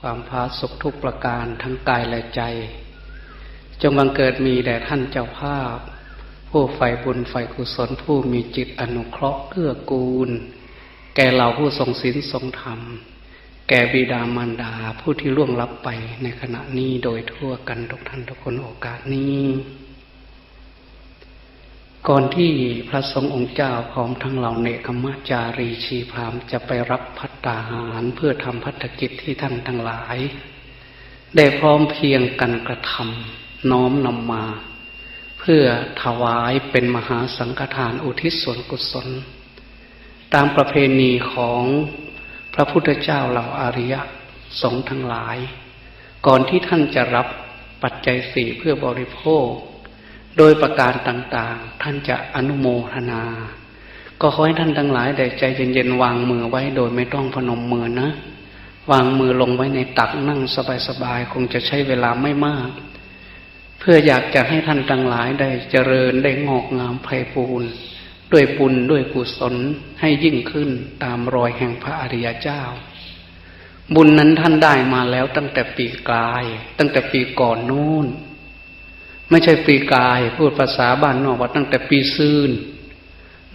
ความพาสุขทุกประการทั้งกายและใจ จงบังเกิดมีแด่ท่านเจ้าภาพ ผู้ใฝ่บุญใฝ่กุศลผู้มีจิตอนุเคราะห์เกื้อกูล แก่เราผู้ทรงศีลทรงธรรม แก่บิดามารดาผู้ที่ล่วงลับไปในขณะนี้โดยทั่วกันทุกท่านทุกคนโอกาสนี้ ก่อนที่พระสงฆ์องค์เจ้าพร้อมทั้งเหล่าเนกขมจารีชีพรามจะไปรับพัตตาหารเพื่อทำพัฒกิจที่ท่านทั้งหลาย ได้พร้อมเพียงกันกระทำน้อมนำมา เพื่อถวายเป็นมหาสังฆทานอุทิศส่วนกุศล ตามประเพณีของพระพุทธเจ้าเหล่าอาริยะสงฆ์ทั้งหลาย ก่อนที่ท่านจะรับปัจจัยสี่เพื่อบริโภค โดยประการต่างๆ ท่านจะอนุโมทนา ก็ขอให้ท่านทั้งหลายได้ใจเย็นๆวางมือไว้โดยไม่ต้องพนมมือนะ วางมือลงไว้ในตักนั่งสบายๆคงจะใช้เวลาไม่มาก เพื่ออยากจะให้ท่านทั้งหลายได้เจริญได้งอกงามไพบูรณ์ด้วยบุญด้วยกุศลให้ยิ่งขึ้นตามรอยแห่งพระอริยเจ้า บุญนั้นท่านได้มาแล้วตั้งแต่ปีกลาย ตั้งแต่ปีก่อนนู้น ไม่ใช่ปีกาย พูดภาษาบ้านนอกว่าตั้งแต่ปีซืน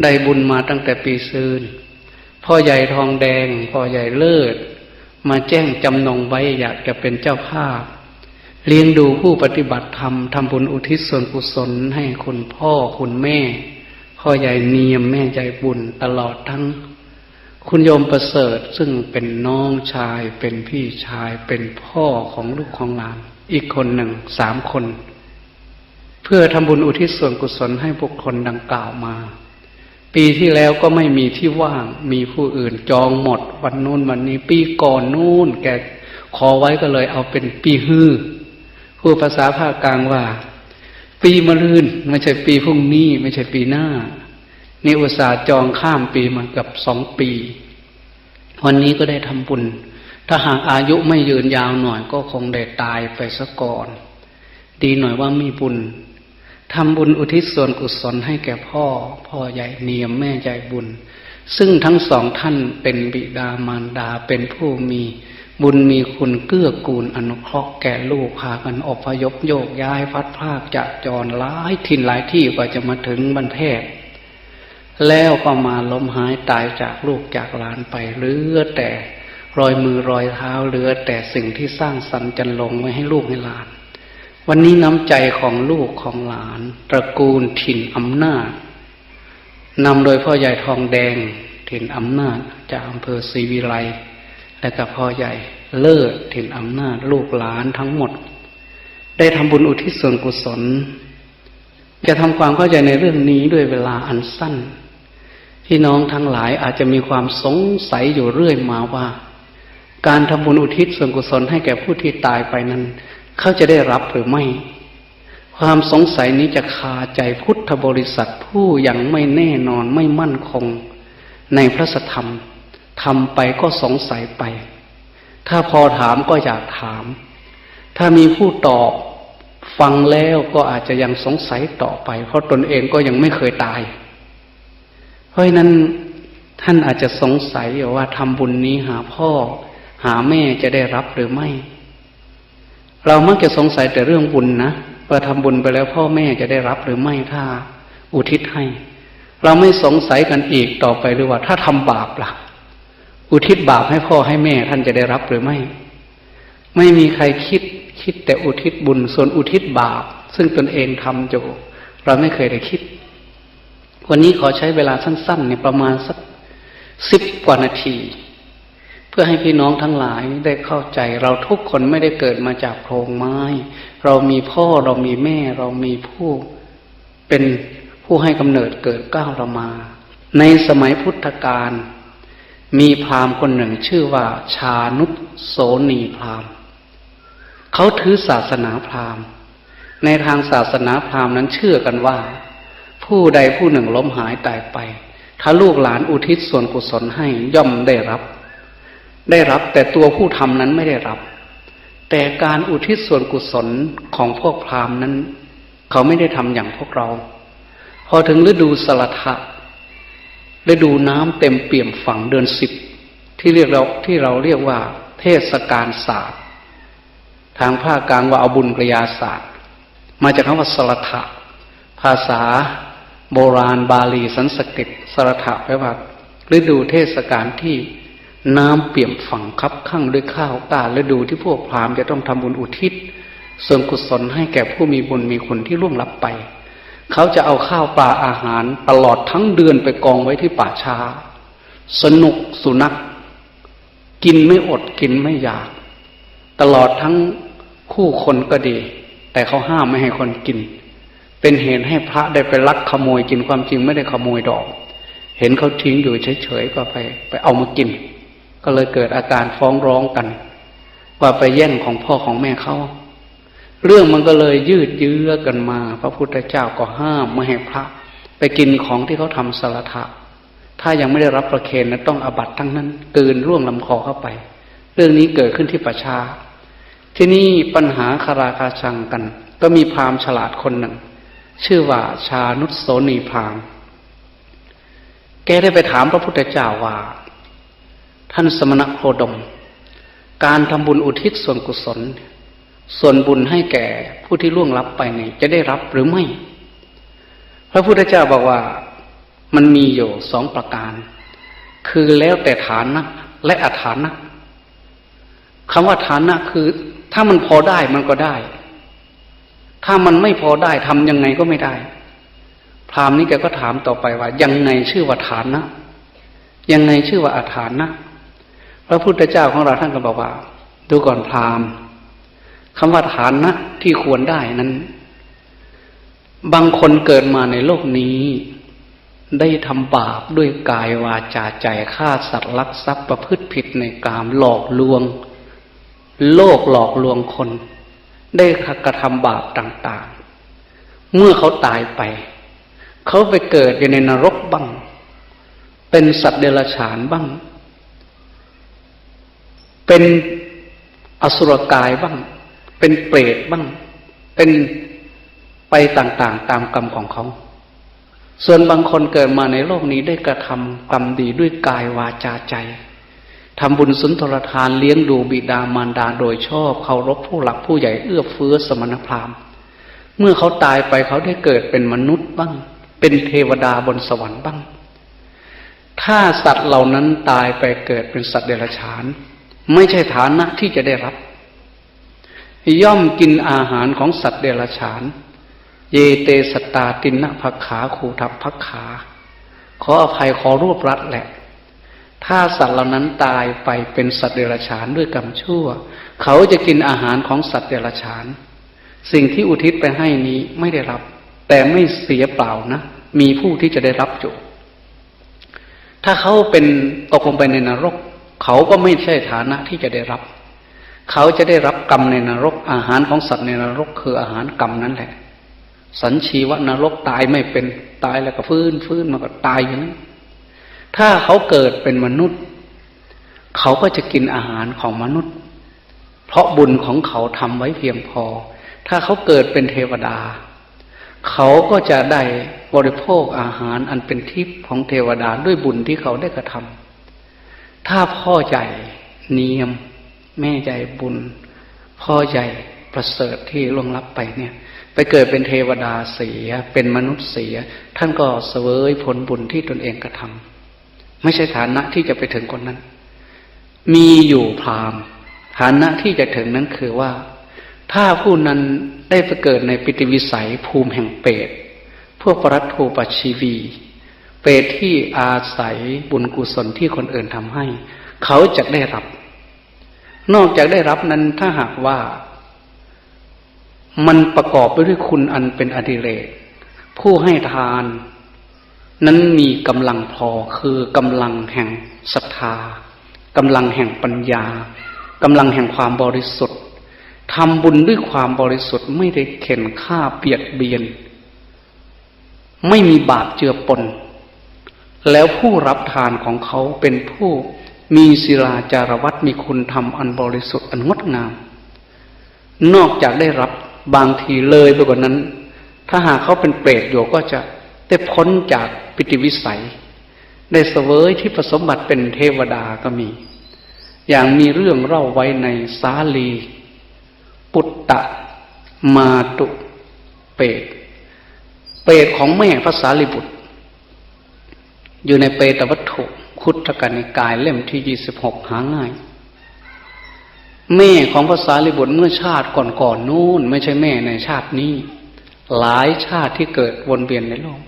ได้บุญมาตั้งแต่ปีซืนพ่อใหญ่ทองแดง พ่อใหญ่เลิศ มาแจ้งจำนงไว้อยากจะเป็นเจ้าภาพ เลี้ยงดูผู้ปฏิบัติธรรมทำบุญอุทิศส่วนกุศลให้คุณพ่อคุณแม่ พ่อใหญ่เนียมแม่ใหญ่บุญตลอดทั้ง คุณโยมประเสริฐซึ่งเป็นน้องชายเป็นพี่ชายเป็นพ่อของลูกของหลาน อีกคนหนึ่งสามคน เพื่อทำบุญอุทิศส่วนกุศลให้บุคคลดังกล่าวมา ปีที่แล้วก็ไม่มีที่ว่างมีผู้อื่นจองหมด วันนู้นวันนี้ ปีก่อนนู้นแกขอไว้ก็เลยเอาเป็นปีฮือผู้ภาษาภาคกลางว่า ปีมะรืนไม่ใช่ปีพรุ่งนี้ ไม่ใช่ปีหน้านี่อุตสาห์จองข้ามปีมากับสองปี วันนี้ก็ได้ทำบุญ ถ้าหากอายุไม่ยืนยาวหน่อยก็คงได้ตายไปซะก่อน ดีหน่อยว่ามีบุญ ทำบุญอุทิศส่วนกุศลให้แก่พ่อ พ่อใหญ่เนียมแม่ใหญ่บุญ ซึ่งทั้งสองท่านเป็นบิดามารดาเป็นผู้มีบุญมีคุณเกื้อกูลอนุเคราะห์แก่ลูกพากันอพยพโยกย้ายพัดพากจากจรหลายถิ่นหลายที่กว่าจะมาถึงบรรเทศ แล้วก็มาล้มหายตายจากลูกจากหลานไปเหลือแต่รอยมือรอยเท้าเหลือแต่สิ่งที่สร้างสรรค์จันลงไว้ให้ลูกให้หลาน วันนี้น้ำใจของลูกของหลาน ตระกูลถิ่นอำนาจนำโดยพ่อใหญ่ทองแดงถิ่นอำนาจจากอำเภอศรีวิไลและกับพ่อใหญ่เลิศถิ่นอำนาจลูกหลานทั้งหมด ได้ทำบุญอุทิศส่วนกุศล จะทำความเข้าใจในเรื่องนี้ด้วยเวลาอันสั้นพี่น้องทั้งหลายอาจจะมีความสงสัยอยู่เรื่อยมาว่า การทำบุญอุทิศส่วนกุศลให้แก่ผู้ที่ตายไปนั้น เขาจะได้รับหรือไม่ ความสงสัยนี้จะคาใจพุทธบริษัทผู้ยังไม่แน่นอนไม่มั่นคง ในพระสธรรมทำไปก็สงสัยไป ถ้าพอถามก็อยากถาม ถ้ามีผู้ตอบฟังแล้วก็อาจจะยังสงสัยต่อไป เพราะตนเองก็ยังไม่เคยตาย เพราะนั้นท่านอาจจะสงสัยว่าทำบุญนี้หาพ่อ หาแม่จะได้รับหรือไม่ เรามักจะสงสัยแต่เรื่องบุญนะว่าทำบุญไปแล้วพ่อแม่จะได้รับหรือไม่ถ้าอุทิศให้ เราไม่สงสัยกันอีกต่อไปหรือว่า ถ้าทำบาปล่ะ อุทิศบาปให้พ่อให้แม่ท่านจะได้รับหรือไม่ ไม่มีใครคิดคิดแต่อุทิศบุญ ส่วนอุทิศบาป ซึ่งตนเองทำอยู่เราไม่เคยได้คิด วันนี้ขอใช้เวลาสั้นๆเนี่ยประมาณสักสิบกว่านาที พื่อให้พี่น้องทั้งหลายได้เข้าใจเราทุกคนไม่ได้เกิดมาจากโพรงไม้ เรามีพ่อเรามีแม่ เรามีผู้เป็นผู้ให้กำเนิดเกิดก้าวเรามา ในสมัยพุทธกาลมีพราหมณ์คนหนึ่งชื่อว่า ชานุปโสนีพราหมณ์เขาถือศาสนาพราหมณ์ ในทางศาสนาพราหมณ์นั้นเชื่อกันว่า ผู้ใดผู้หนึ่งล้มหายตายไป ถ้าลูกหลานอุทิศส่วนกุศลให้ย่อมได้รับ ได้รับแต่ตัวผู้ทำนั้นไม่ได้รับ แต่การอุทิศส่วนกุศลของพวกพราหมณ์นั้น เขาไม่ได้ทำอย่างพวกเรา พอถึงฤดูสลัทะฤดูน้ำเต็มเปี่ยมฝั่งเดือนสิบที่เรียกเราที่เราเรียกว่า เทศกาลศาสตร์ ทางภาคกลางว่าเอาบุญกรยาศาสตร์ มาจากคำว่าสรถะภาษาโบราณบาลีสันสกฤตสรถะแปลว่าฤดูเทศกาลที่ น้ำเปี่ยมฝั่งคับข้างด้วยข้าวตาฤดูที่พวกพราหมณ์จะต้องทำบุญอุทิศส่วนกุศลให้แก่ผู้มีบุญมีคุณที่ล่วงลับไป เขาจะเอาข้าวปลาอาหารตลอดทั้งเดือนไปกองไว้ที่ป่าช้า สนุกสุนัขกินไม่อดกินไม่อยาก ตลอดทั้งคู่คนก็ดี แต่เขาห้ามไม่ให้คนกิน เป็นเหตุให้พระได้ไปลักขโมยกินความจริงไม่ได้ขโมยดอก เห็นเขาทิ้งอยู่เฉยๆก็ไป ไปเอามากิน ก็เลยเกิดอาการฟ้องร้องกัน ว่าไปแย่งของพ่อของแม่เขาเรื่องมันก็เลยยืดเยื้อกันมา พระพุทธเจ้าก็ห้ามไม่ให้พระ ไปกินของที่เขาทำสารทะถ้ายังไม่ได้รับประเคนนะต้องอบัตทั้งนั้นเกินร่วงลำคอเข้าไป เรื่องนี้เกิดขึ้นที่ประชา ที่นี่ปัญหาคาราคาชังกัน ก็มีพราหมณ์ฉลาดคนหนึ่ง ชื่อว่าชานุสโสนีพราหมณ์แกได้ไปถามพระพุทธเจ้าว่า ท่านสมณโคดม การทำบุญอุทิศส่วนกุศล ส่วนบุญให้แก่ผู้ที่ล่วงลับไปเนี่ยจะได้รับหรือไม่ พระพุทธเจ้าบอกว่ามันมีอยู่สองประการ คือแล้วแต่ฐานะและอฐานะคำว่าฐานะคือ ถ้ามันพอได้มันก็ได้ ถ้ามันไม่พอได้ทำยังไงก็ไม่ได้ พรามนี้แกก็ถามต่อไปว่า ยังไงชื่อว่าฐานะยังไงชื่อว่าอฐานะ พระพุทธเจ้าของเราท่านก็บอกว่า ดูก่อนพราหมณ์คำว่าฐานะที่ควรได้นั้น บางคนเกิดมาในโลกนี้ ได้ทำบาปด้วยกายวาจาใจฆ่าสัตว์ลักทรัพย์ประพฤติผิดในกามหลอกลวง โลกหลอกลวงคน ได้กระทำบาปต่าง ๆ เมื่อเขาตายไป เขาไปเกิดอยู่ในนรกบ้าง เป็นสัตว์เดรัจฉานบ้าง เป็นอสุรกายบ้าง เป็นเปรตบ้าง เป็นไปต่างๆ ตามกรรมของเขา ส่วนบางคนเกิดมาในโลกนี้ได้กระทำกรรมดีด้วยกายวาจาใจทำบุญสุนทรทานเลี้ยงดูบิดามารดาโดยชอบเคารพผู้หลักผู้ใหญ่เอื้อเฟื้อสมณพราหมณ์ เมื่อเขาตายไปเขาได้เกิดเป็นมนุษย์บ้าง เป็นเทวดาบนสวรรค์บ้าง ถ้าสัตว์เหล่านั้นตายไปเกิดเป็นสัตว์เดรัจฉาน ไม่ใช่ฐานะที่จะได้รับ ย่อมกินอาหารของสัตว์เดรัจฉาน เยเตสตาตินะภักขาคูทับภักขา ขออภัยขอรวบรัดแหละ ถ้าสัตว์เหล่านั้นตายไปเป็นสัตว์เดรัจฉานด้วยกรรมชั่ว เขาจะกินอาหารของสัตว์เดรัจฉาน สิ่งที่อุทิศไปให้นี้ไม่ได้รับ แต่ไม่เสียเปล่านะ มีผู้ที่จะได้รับอยู่ถ้าเขาเป็นตกลงไปในนรก เขาก็ไม่ใช่ฐานะที่จะได้รับ เขาจะได้รับกรรมในนรก อาหารของสัตว์ในนรกคืออาหารกรรมนั่นแหละ สัญชีวนรกตายไม่เป็นตายแล้วก็ฟื้นฟื้นมาก็ตายอย่างนั้นถ้าเขาเกิดเป็นมนุษย์ เขาก็จะกินอาหารของมนุษย์ เพราะบุญของเขาทำไว้เพียงพอ ถ้าเขาเกิดเป็นเทวดา เขาก็จะได้บริโภคอาหารอันเป็นทิพย์ของเทวดาด้วยบุญที่เขาได้กระทำ ถ้าพ่อใจเนียม แม่ใจบุญ พ่อใจประเสริฐที่ล่วงลับไปเนี่ย ไปเกิดเป็นเทวดาเสีย เป็นมนุษย์เสีย ท่านก็เสวยผลบุญที่ตนเองกระทำไม่ใช่ฐานะที่จะไปถึงคนนั้น มีอยู่พรามฐานะที่จะถึงนั้นคือว่า ถ้าผู้นั้นได้ไปเกิดในปิติวิสัยภูมิแห่งเปรตพวกปรัตโทปชีวี เปรตที่อาศัยบุญกุศลที่คนอื่นทำให้ เขาจะได้รับ นอกจากได้รับนั้นถ้าหากว่า มันประกอบไปด้วยคุณอันเป็นอดิเรกผู้ให้ทาน นั้นมีกำลังพอคือกำลังแห่งศรัทธากำลังแห่งปัญญากำลังแห่งความบริสุทธิ์ทำบุญด้วยความบริสุทธิ์ไม่ได้เข็นฆ่าเปียดเบียน ไม่มีบาปเจือปน แล้วผู้รับทานของเขาเป็นผู้มีศิลาจารวัตมีคุณธรรมอันบริสุทธิ์อันงดงาม นอกจากได้รับบางทีเลยไปกว่านั้น ถ้าหากเขาเป็นเปรตอยู่ก็จะได้พ้นจากปิติวิสัย ได้เสวยที่ผสมบัติเป็นเทวดาก็มี อย่างมีเรื่องเล่าไว้ในสาลี ปุตตะ มาตุ เปตเปตของแม่ภาษาลิบุตร อยู่ในเปตวัตถุคุตกันิกายเล่มที่ยี่สิบหกหาง่าย แม่ของภาษาลิบุตรเมื่อชาติก่อนๆนนู้นไม่ใช่แม่ในชาตินี้ หลายชาติที่เกิดวนเวียนในโลก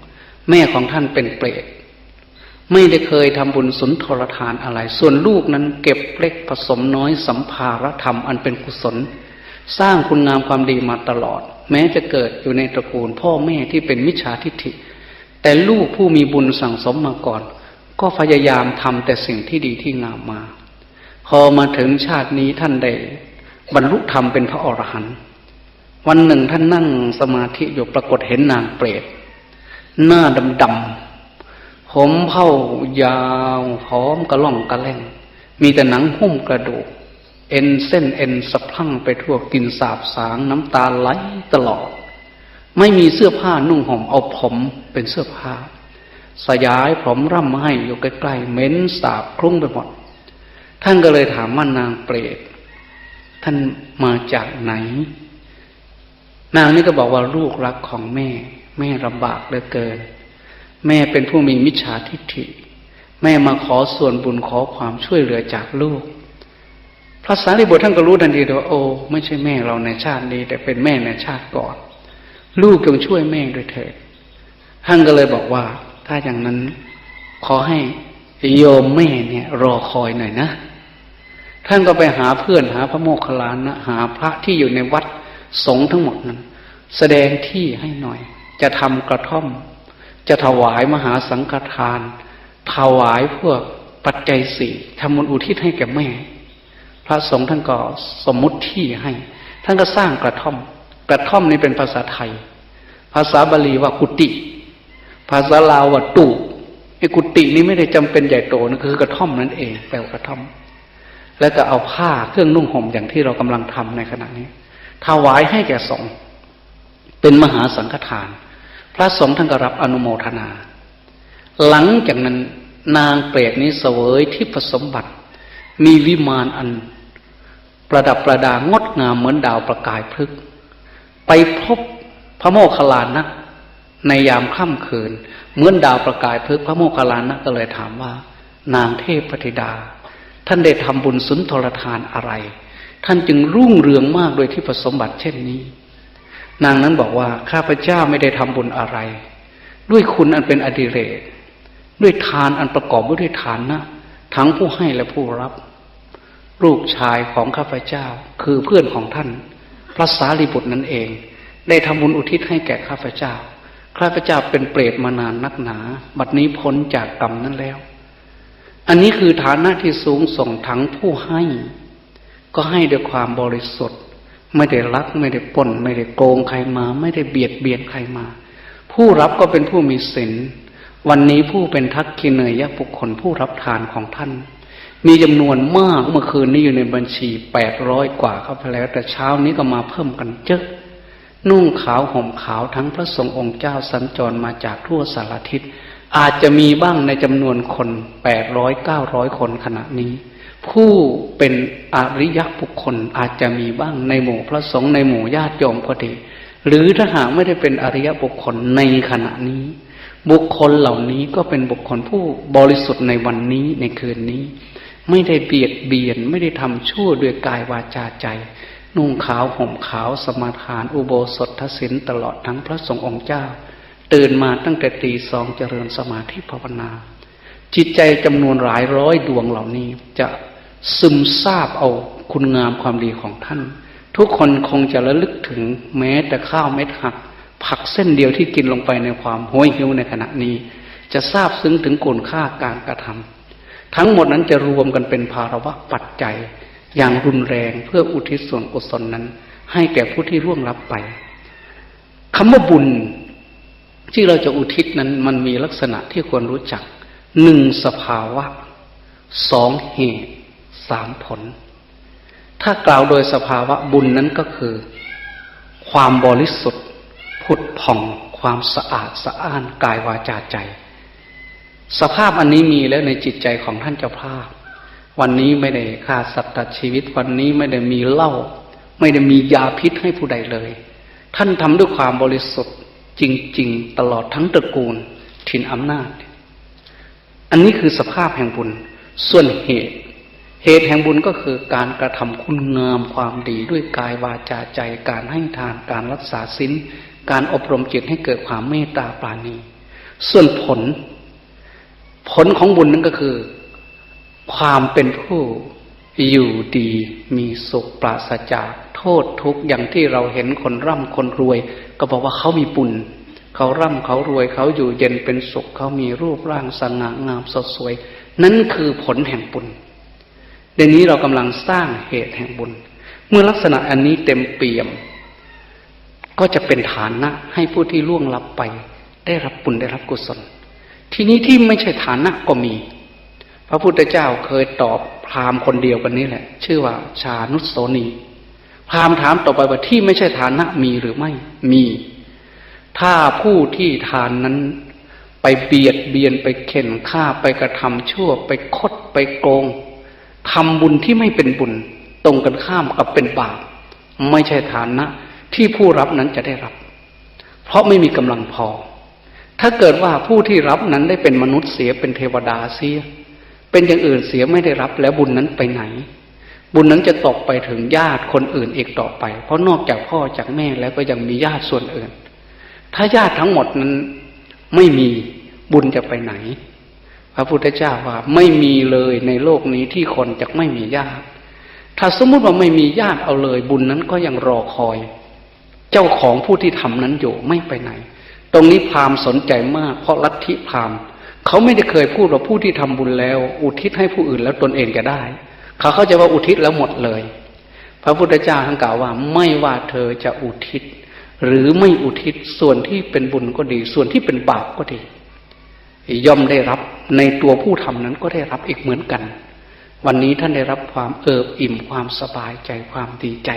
แม่ของท่านเป็นเปรตไม่ได้เคยทำบุญสุนทรทานอะไร ส่วนลูกนั้นเก็บเล็กผสมน้อยสัมภารธรรมอันเป็นกุศล สร้างคุณงามความดีมาตลอด แม้จะเกิดอยู่ในตระกูลพ่อแม่ที่เป็นมิจฉาทิฏฐิ แต่ลูกผู้มีบุญสั่งสมมาก่อน ก็พยายามทำแต่สิ่งที่ดีที่งามมา พอมาถึงชาตินี้ท่านได้บรรลุธรรมเป็นพระอรหันต์วันหนึ่งท่านนั่งสมาธิอยู่ปรากฏเห็นนางเปรตหน้าดำๆผมเผ้ายาวพร้อมกระล่องกระแล่ง มีแต่หนังหุ้มกระดูก เอ็นเส้นเอ็นสะพังไปทั่วกินสาบสางน้ำตาไหลตลอด ไม่มีเสื้อผ้านุ่งห่มเอาผมเป็นเสื้อผ้า สยายผมร่ำให้อยู่ใกล้ๆเหม็นสาบคลุ้งไปหมด ท่านก็เลยถามว่านางเปรตท่านมาจากไหน นางนี่ก็บอกว่าลูกรักของแม่ แม่ลำบากเหลือเกิน แม่เป็นผู้มีมิจฉาทิฏฐิ แม่มาขอส่วนบุญขอความช่วยเหลือจากลูกพระสารีบุตรท่านก็รู้ทันทีว่าโอ้ไม่ใช่แม่เราในชาตินี้ แต่เป็นแม่ในชาติก่อน ลูกจงช่วยแม่ด้วยเถิดท่านก็เลยบอกว่า ถ้าอย่างนั้นขอให้โยมแม่เนี่ย รอคอยหน่อยนะ ท่านก็ไปหาเพื่อนหาพระโมคคัลลานะหาพระที่อยู่ในวัดสงฆ์ทั้งหมดนั้น แสดงที่ให้หน่อย จะทำกระท่อม จะถวายมหาสังฆทาน ถวายพวกปัจจัยสี่ทำบุญอุทิศให้แก่แม่ พระสงฆ์ท่านก็สมมุติที่ให้ ท่านก็สร้างกระท่อม กระท่อมนี้เป็นภาษาไทย ภาษาบาลีว่ากุฏิภาษาลาวว่าตุไอ้กุฏินี้ไม่ได้จำเป็นใหญ่โตนะคือกระท่อมนั่นเองแปลว่ากระท่อม แล้วก็เอาผ้าเครื่องนุ่งห่มอย่างที่เรากำลังทำในขณะนี้ถวายให้แก่สงฆ์เป็นมหาสังฆทาน พระสงฆ์ท่านก็รับอนุโมทนา หลังจากนั้นนางเปรตนี้เสวยที่ผสมบัติ มีวิมานอัน ประดับประดางดงามเหมือนดาวประกายพลึก ไปพบพระโมคคัลลานะในยามค่ำคืน เหมือนดาวประกายพลึกพระโมคคัลลานะก็เลยถามว่า นางเทพปฏิดา ท่านได้ทำบุญสุนทรทานอะไร ท่านจึงรุ่งเรืองมากโดยที่ผสมบัติเช่นนี้ นางนั้นบอกว่าข้าพเจ้าไม่ได้ทำบุญอะไร ด้วยคุณอันเป็นอดิเรก ด้วยทานอันประกอบด้วยทานนะทั้งผู้ให้และผู้รับ ลูกชายของข้าพเจ้าคือเพื่อนของท่าน พระสารีบุตรนั่นเอง ได้ทำบุญอุทิศให้แก่ข้าพเจ้า ข้าพเจ้าเป็นเปรตมานานนักหนา บัดนี้พ้นจากกรรมนั้นแล้ว อันนี้คือฐานะที่สูงส่งทั้งผู้ให้ ก็ให้ด้วยความบริสุทธิ์ ไม่ได้ลักไม่ได้ปล้น ไม่ได้โกงใครมา ไม่ได้เบียดเบียนใครมา ผู้รับก็เป็นผู้มีศีลวันนี้ผู้เป็นทักกินเนยยะบุคคลผู้รับทานของท่าน มีจำนวนมากเมื่อคืนนี้อยู่ในบัญชีแปดร้อยกว่าเข้าไปแล้ว แต่เช้านี้ก็มาเพิ่มกันเยอะนุ่งขาวห่มขาวทั้งพระสงฆ์องค์เจ้าสัญจรมาจากทั่วสารทิศอาจจะมีบ้างในจำนวนคนแปดร้อยเก้าร้อยคนขณะนี้ ผู้เป็นอริยบุคคลอาจจะมีบ้างในหมู่พระสงฆ์ในหมู่ญาติโยมก็ดี หรือถ้าหากไม่ได้เป็นอริยบุคคลในขณะนี้ บุคคลเหล่านี้ก็เป็นบุคคลผู้บริสุทธิ์ในวันนี้ในคืนนี้ ไม่ได้เบียดเบียน ไม่ได้ทำชั่วด้วยกายวาจาใจ นุ่งขาวห่มขาวสมาทาน อุโบสถทศินตลอดทั้งพระสงฆ์องค์เจ้า ตื่นมาตั้งแต่ตีสองเจริญสมาธิภาวนา จิตใจจำนวนหลายร้อยดวงเหล่านี้ จะซึมซาบเอาคุณงามความดีของท่าน ทุกคนคงจะระลึกถึงแม้แต่ข้าวเม็ดหัก ผักเส้นเดียวที่กินลงไปในความห้วยหิวในขณะนี้ จะทราบซึ้งถึงคุณค่าการกระทำ ทั้งหมดนั้นจะรวมกันเป็นภาระวะปัจจัย อย่างรุนแรงเพื่ออุทิศส่วนกุศลนั้น ให้แก่ผู้ที่ร่วงรับไปคำว่าบุญ ที่เราจะอุทิศนั้นมันมีลักษณะที่ควรรู้จักหนึ่งสภาวะสองเหตุสามผล ถ้ากล่าวโดยสภาวะบุญนั้นก็คือ ความบริสุทธิ์ พุทธผ่อง ความสะอาดสะอ้านกายวาจาใจ สภาพอันนี้มีแล้วในจิตใจของท่านเจ้าภาพ วันนี้ไม่ได้ฆ่าสัตว์ตัดชีวิต วันนี้ไม่ได้มีเหล้าไม่ได้มียาพิษให้ผู้ใดเลย ท่านทำด้วยความบริสุทธิ์จริง ๆ ตลอดทั้งตระกูลถิ่นอำนาจ อันนี้คือสภาพแห่งบุญ ส่วนเหตุ เหตุแห่งบุญก็คือการกระทำคุณงามความดีด้วยกายวาจาใจ การให้ทานการรักษาศีลการอบรมจิตให้เกิดความเมตตาปราณี ส่วนผล ผลของบุญนั้นก็คือ ความเป็นผู้อยู่ดีมีสุขปราศจากโทษทุกอย่างที่เราเห็นคนร่ำคนรวย ก็บอกว่าเขามีบุญเขาร่ำเขารวยเขาอยู่เย็นเป็นสุขเขามีรูปร่างสง่างามสดสวย นั่นคือผลแห่งบุญเดี๋ยวนี้เรากำลังสร้างเหตุแห่งบุญ เมื่อลักษณะอันนี้เต็มเปี่ยม ก็จะเป็นฐานนะให้ผู้ที่ล่วงลับไป ได้รับบุญได้รับกุศล ทีนี้ที่ไม่ใช่ฐานะก็มี พระพุทธเจ้าเคยตอบพราหมณ์คนเดียวกันนี้แหละ ชื่อว่า ชานุสโสนี พราหมณ์ถามต่อไปว่าที่ไม่ใช่ฐานะมีหรือไม่มี ถ้าผู้ที่ทานนั้นไปเบียดเบียนไปเข็นฆ่าไปกระทำชั่ว ไปคดไปโกงทำบุญที่ไม่เป็นบุญ ตรงกันข้ามกับเป็นบาปไม่ใช่ฐานะ ที่ผู้รับนั้นจะได้รับ เพราะไม่มีกำลังพอ ถ้าเกิดว่าผู้ที่รับนั้นได้เป็นมนุษย์เสียเป็นเทวดาเสีย เป็นอย่างอื่นเสียไม่ได้รับแล้วบุญนั้นไปไหน บุญนั้นจะตกไปถึงญาติคนอื่นอีกต่อไป เพราะนอกจากพ่อจากแม่แล้วก็ยังมีญาติส่วนอื่น ถ้าญาติทั้งหมดนั้นไม่มีบุญจะไปไหน พระพุทธเจ้าว่าไม่มีเลยในโลกนี้ที่คนจะไม่มีญาติ ถ้าสมมุติว่าไม่มีญาติเอาเลย บุญนั้นก็ยังรอคอย เจ้าของผู้ที่ทำนั้นอยู่ไม่ไปไหน ตรงนี้พราหมณ์สนใจมาก เพราะลัทธิพราหมณ์เขาไม่ได้เคยพูดว่าผู้ที่ทำบุญแล้ว อุทิศให้ผู้อื่นแล้วตนเองจะได้ เขาเข้าใจว่าอุทิศแล้วหมดเลย พระพุทธเจ้าท่านกล่าวว่า ไม่ว่าเธอจะอุทิศ หรือไม่อุทิศส่วนที่เป็นบุญก็ดี ส่วนที่เป็นบาปก็ดี ย่อมได้รับในตัวผู้ทำนั้นก็ได้รับอีกเหมือนกัน วันนี้ท่านได้รับความเอิบอิ่มความสบายใจความดีใจ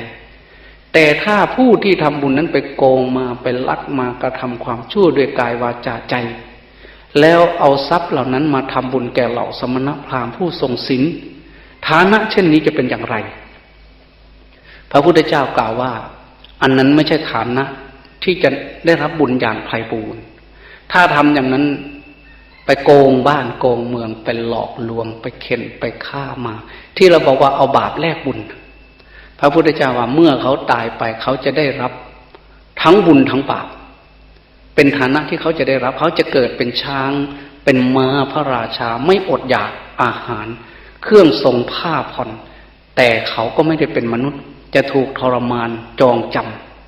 แต่ถ้าผู้ที่ทำบุญนั้นไปโกงมาไปลักมากระทำความชั่วด้วยกายวาจาใจ แล้วเอาทรัพย์เหล่านั้นมาทำบุญแก่เหล่าสมณพราหมณ์ผู้ทรงศีลฐานะเช่นนี้จะเป็นอย่างไร พระพุทธเจ้ากล่าวว่า อันนั้นไม่ใช่ฐานะที่จะได้รับบุญอย่างไพบูรณ์ถ้าทำอย่างนั้นไปโกงบ้านโกงเมืองไปหลอกลวง ไปเข็นไปฆ่ามา ที่เราบอกว่าเอาบาปแลกบุญ พระพุทธเจ้าว่าเมื่อเขาตายไปเขาจะได้รับทั้งบุญทั้งบาปเป็นฐานะที่เขาจะได้รับเขาจะเกิดเป็นช้าง เป็นม้าพระราชาไม่อดอยากอาหาร เครื่องทรงผ้าผ่อน แต่เขาก็ไม่ได้เป็นมนุษย์ จะถูกทรมานจองจ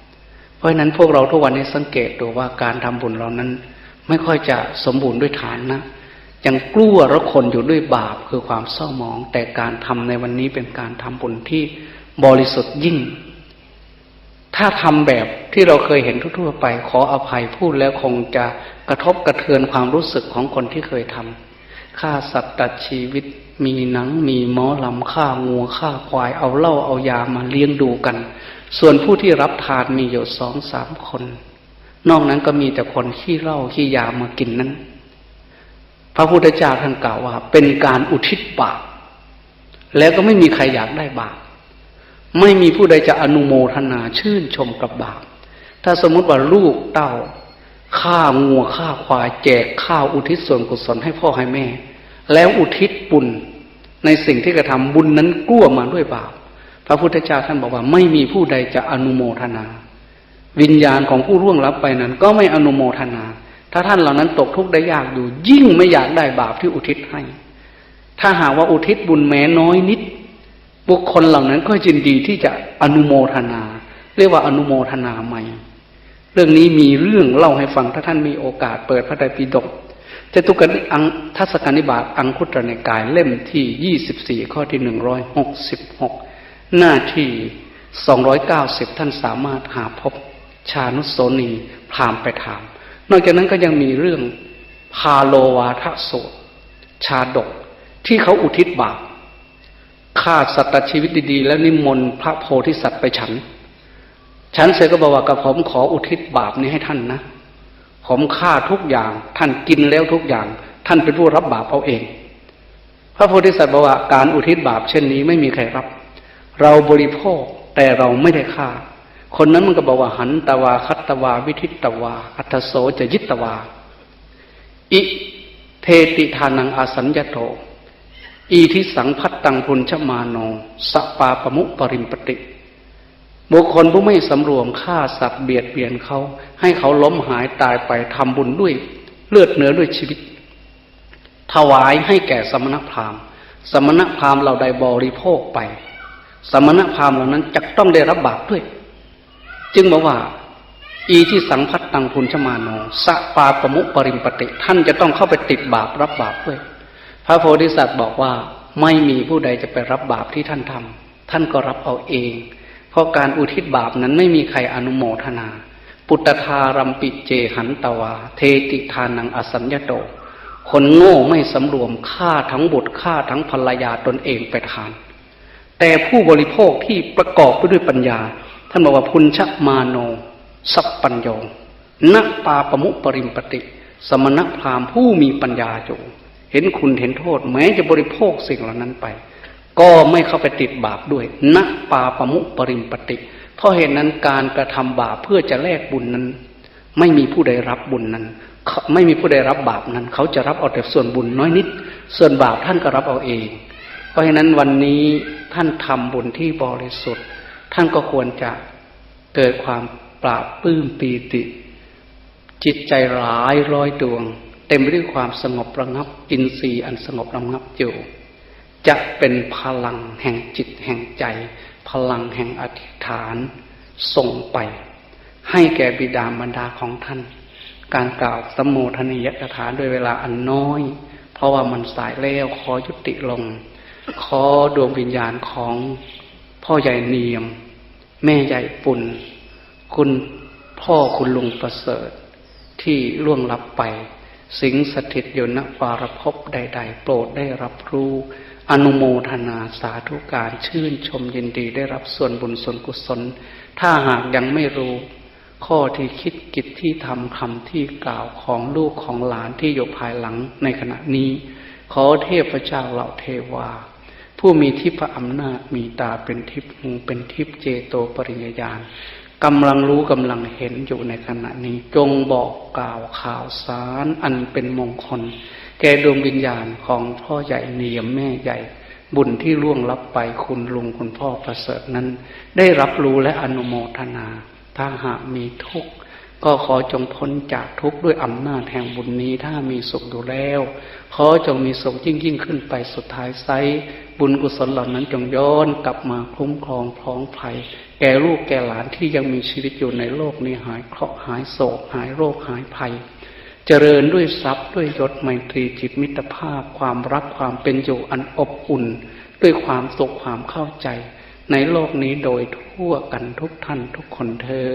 ำเพราะฉะนั้นพวกเราทุกวันนี้สังเกตดูว่าการทำบุญเรานั้น ไม่ค่อยจะสมบูรณ์ด้วยฐานนะยังกลัวระคนอยู่ด้วยบาปคือความเศร้าหมอง แต่การทำในวันนี้เป็นการทำบุญที่ บริสุทธิ์ยิ่ง ถ้าทำแบบที่เราเคยเห็นทั่วๆไป ขออภัยพูดแล้วคงจะกระทบกระเทือนความรู้สึกของคนที่เคยทำฆ่าสัตว์ตัดชีวิต มีหนัง มีหมอลำฆ่างูฆ่าควายเอาเหล้าเอายามาเลี้ยงดูกัน ส่วนผู้ที่รับทานมีอยู่สองสามคน นอกนั้นก็มีแต่คนขี้เหล้าขี้ยามากินนั้น พระพุทธเจ้าท่านกล่าวว่า เป็นการอุทิศบาปแล้วก็ไม่มีใครอยากได้บาป ไม่มีผู้ใดจะอนุโมทนาชื่นชมกับบาป ถ้าสมมติว่าลูกเต้าฆ่างัวฆ่าควายแจกข้าวอุทิศส่วนกุศลให้พ่อให้แม่ แล้วอุทิศบุญในสิ่งที่กระทำบุญนั้นกลัวมาด้วยบาป พระพุทธเจ้าท่านบอกว่าไม่มีผู้ใดจะอนุโมทนา วิญญาณของผู้ร่วงลับไปนั้น ก็ไม่อนุโมทนา ถ้าท่านเหล่านั้นตกทุกข์ได้ยากอยู่ ยิ่งไม่อยากได้บาปที่อุทิศให้ ถ้าหากว่าอุทิศบุญแม้น้อยนิด บุคคลเหล่านั้นก็ยินดีที่จะอนุโมทนา เรียกว่าอนุโมทนาใหม่ เรื่องนี้มีเรื่องเล่าให้ฟังถ้าท่านมีโอกาสเปิดพระไตรปิฎกจะตุกันอังทัศกานิบาตอังคุตรในกายเล่มที่ยี่สิบสี่ข้อที่หนึ่งร้อยหกสิบหกหน้าที่สองร้อยเก้าสิบท่านสามารถหาพบชานุโสนีพรามไปถาม นอกจากนั้นก็ยังมีเรื่องพาโลวาทะโสชาดกที่เขาอุทิศบาป ฆ่าสัตว์ชีวิตดีๆ แล้วนิมนต์พระโพธิสัตว์ไปฉัน ฉันเสร็จก็บอกว่ากับผมขออุทิศบาปนี้ให้ท่านนะ ผมฆ่าทุกอย่าง ท่านกินแล้วทุกอย่าง ท่านเป็นผู้รับบาปเอาเอง พระโพธิสัตว์บอกว่าการอุทิศบาปเช่นนี้ไม่มีใครรับ เราบริโภคแต่เราไม่ได้ฆ่า คนนั้นมันก็บอกว่าหันตวาคัตตวา วิทิตวา อัตโสจะยิตตวา อิเทติทานังอาสัญญโต อีทิสังพัตตังพุนชมาโนสปาปมุปริมปติ บุคคลผู้ไม่สำรวมฆ่าสัตว์เบียดเบียนเขา ให้เขาล้มหายตายไปทำบุญด้วย เลือดเนื้อด้วยชีวิต ถวายให้แก่สมณพราหมณ์ สมณพราหมณ์เราได้บริโภคไป สมณพราหมณ์เหล่านั้นจะต้องได้รับบาปด้วย จึงบอกว่า อีที่สังพัตตังพุนชมาโนสปาปมุปริมปติ ท่านจะต้องเข้าไปติดบาปรับบาปด้วย พระโพธิสัตว์บอกว่าไม่มีผู้ใดจะไปรับบาปที่ท่านทำท่านก็รับเอาเอง เพราะการอุทิศบาปนั้นไม่มีใครอนุโมทนา ปุตตารัมปิเจหันตวา เทติทานังอสัญญโต คนโง่ไม่สำรวมฆ่าทั้งบุตรฆ่าทั้งภรรยาตนเองไปทาน แต่ผู้บริโภคที่ประกอบไปด้วยปัญญา ท่านบอกว่าพุนชมาโน สัพปัญโยนักปาปมุปริมปติ สมณพราหมณ์ผู้มีปัญญาอยู่ เห็นคุณเห็นโทษ แม้จะบริโภคสิ่งเหล่านั้นไป ก็ไม่เข้าไปติดบาปด้วยนักปาปมุปริมปติเพราะเหตุนั้นการกระทำบาปเพื่อจะแลกบุญนั้น ไม่มีผู้ใดรับบุญนั้น ไม่มีผู้ใดรับบาปนั้น เขาจะรับเอาแต่ส่วนบุญน้อยนิด ส่วนบาปท่านก็รับเอาเอง เพราะฉะนั้นวันนี้ท่านทำบุญที่บริสุทธิ์ ท่านก็ควรจะเกิดความปราบปลื้มปีติ จิตใจร้ายร้อยดวง เต็มไปด้วยความสงบระงับ อินทรีย์อันสงบระงับอยู่ จะเป็นพลังแห่งจิตแห่งใจ พลังแห่งอธิษฐานส่งไป ให้แก่บิดามารดาของท่าน การกล่าวสมโภชนิยกถาด้วยเวลาอันน้อย เพราะว่ามันสายแล้วขอยุติลง ขอดวงวิญญาณของพ่อใหญ่เนียม แม่ใหญ่ปุ่น คุณพ่อคุณลุงประเสริฐที่ล่วงลับไป สิงสถิตอยู่ณปารภพใด ๆ โปรดได้รับรู้ อนุโมทนาสาธุการชื่นชมยินดีได้รับส่วนบุญส่วนกุศล ถ้าหากยังไม่รู้ ข้อที่คิดกิจที่ทำคำที่กล่าวของลูกของหลานที่อยู่ภายหลังในขณะนี้ ขอเทพเจ้าเหล่าเทวา ผู้มีทิพย์อำนาจมีตาเป็นทิพย์หูเป็นทิพย์เจโตปริยญาณ กำลังรู้กำลังเห็นอยู่ในขณะนี้ จงบอกกล่าวข่าวสารอันเป็นมงคล แก่ดวงวิญญาณของพ่อใหญ่เนียมแม่ใหญ่ บุญที่ล่วงลับไปคุณลุงคุณพ่อประเสริฐนั้น ได้รับรู้และอนุโมทนา ถ้าหากมีทุกข์ ก็ขอจงพ้นจากทุกข์ด้วยอำนาจแห่งบุญนี้ถ้ามีสุขอยู่แล้ว ขอจงมีสุขยิ่งยิ่งขึ้นไปสุดท้ายไซบุญกุศลเหล่านั้นจงย้อนกลับมาคุ้มครองพร้องภัย แก่ลูกแก่หลานที่ยังมีชีวิตอยู่ในโลกนี้หายเคราะห์หายโศกหายโรคหายภัย เจริญด้วยทรัพย์ด้วยยศไมตรีจิตมิตรภาพ ความรักความเป็นอยู่อันอบอุ่น ด้วยความสุขความเข้าใจในโลกนี้โดยทั่วกันทุกท่านทุกคนเทอ